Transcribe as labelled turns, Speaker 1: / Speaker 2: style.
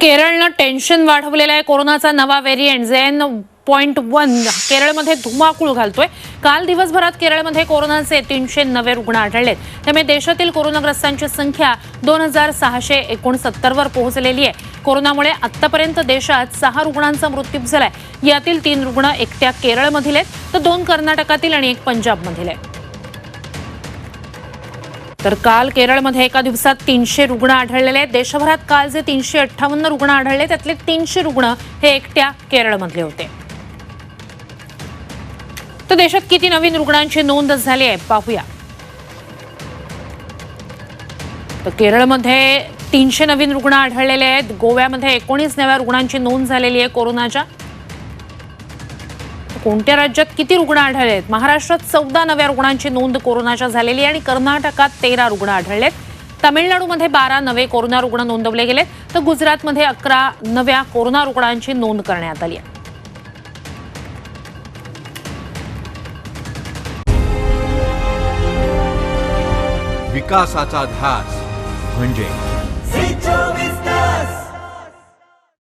Speaker 1: केरळनं tension वाढवलेलं आहे कोरोनाचा नवा व्हेरियंट झेन पॉईंट वन केरळमध्ये धुमाकूळ घालतोय. काल दिवसभरात केरळमध्ये कोरोनाचे तीनशे नवे रुग्ण आढळलेत. त्यामुळे देशातील कोरोनाग्रस्तांची संख्या दोन हजार सहाशे एकोणसत्तरवर पोहोचलेली आहे. कोरोनामुळे आतापर्यंत देशात सहा रुग्णांचा मृत्यू झालाय. यातील तीन रुग्ण एकट्या केरळमधील आहेत. तर दोन कर्नाटकातील आणि एक पंजाबमधील आहे तर काल केरळमध्ये एका दिवसात तीनशे रुग्ण आढळलेले आहेत. देशभरात काल जे तीनशे अठ्ठावन्न रुग्ण आढळले त्यातले तीनशे रुग्ण हे एकट्या केरळमधले होते. तर देशात किती नवीन रुग्णांची नोंद झाली आहे पाहूया. तर केरळमध्ये तीनशे नवीन रुग्ण आढळलेले आहेत. गोव्यामध्ये एकोणीस नव्या रुग्णांची नोंद झालेली आहे कोरोनाच्या. कोणत्या राज्यात किती रुग्ण आढळले आहेत? महाराष्ट्रात चौदा नव्या रुग्णांची नोंद कोरोनाच्या झालेली आहे आणि कर्नाटकात तेरा रुग्ण आढळलेत तामिळनाडूमध्ये बारा नवे कोरोना रुग्ण नोंदवले गेलेत तर गुजरातमध्ये अकरा नव्या कोरोना रुग्णांची नोंद करण्यात आली आहे.
Speaker 2: विकासाचा ध्यास म्हणजे